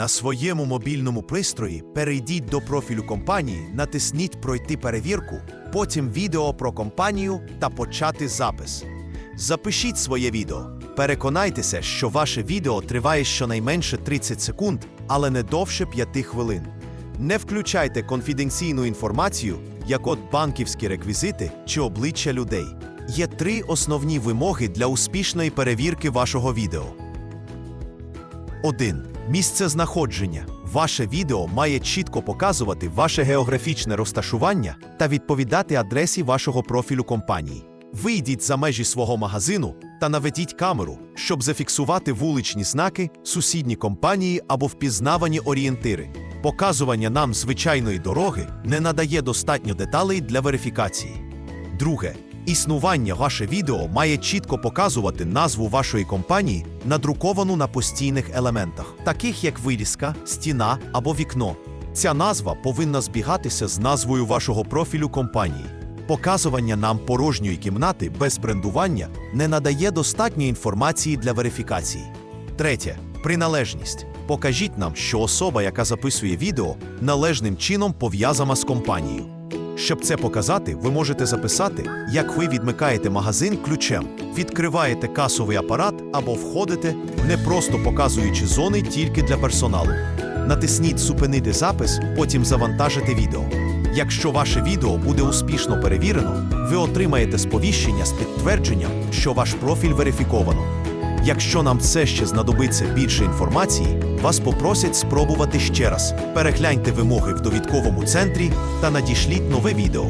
На своєму мобільному пристрої перейдіть до профілю компанії, натисніть Пройти перевірку, потім відео про компанію та почати запис. Запишіть своє відео. Переконайтеся, що ваше відео триває щонайменше 30 секунд, але не довше 5 хвилин. Не включайте конфіденційну інформацію, як от банківські реквізити чи обличчя людей. Є три основні вимоги для успішної перевірки вашого відео. 1. Місце знаходження. Ваше відео має чітко показувати ваше географічне розташування та відповідати адресі вашого профілю компанії. Вийдіть за межі свого магазину та наведіть камеру, щоб зафіксувати вуличні знаки, сусідні компанії або впізнавані орієнтири. Показування нам звичайної дороги не надає достатньо деталей для верифікації. Друге, існування ваше відео має чітко показувати назву вашої компанії, надруковану на постійних елементах, таких як вирізка, стіна або вікно. Ця назва повинна збігатися з назвою вашого профілю компанії. Показування нам порожньої кімнати без брендування не надає достатньо інформації для верифікації. Третє приналежність. Покажіть нам, що особа, яка записує відео, належним чином пов'язана з компанією. Щоб це показати, ви можете записати, як ви відмикаєте магазин ключем, відкриваєте касовий апарат або входите, не просто показуючи зони тільки для персоналу. Натисніть Зупинити запис, потім завантажити відео. Якщо ваше відео буде успішно перевірено, ви отримаєте сповіщення з підтвердженням, що ваш профіль верифіковано. Якщо нам все ще знадобиться більше інформації, вас попросять спробувати ще раз. Перегляньте вимоги в довідковому центрі та надішліть нове відео.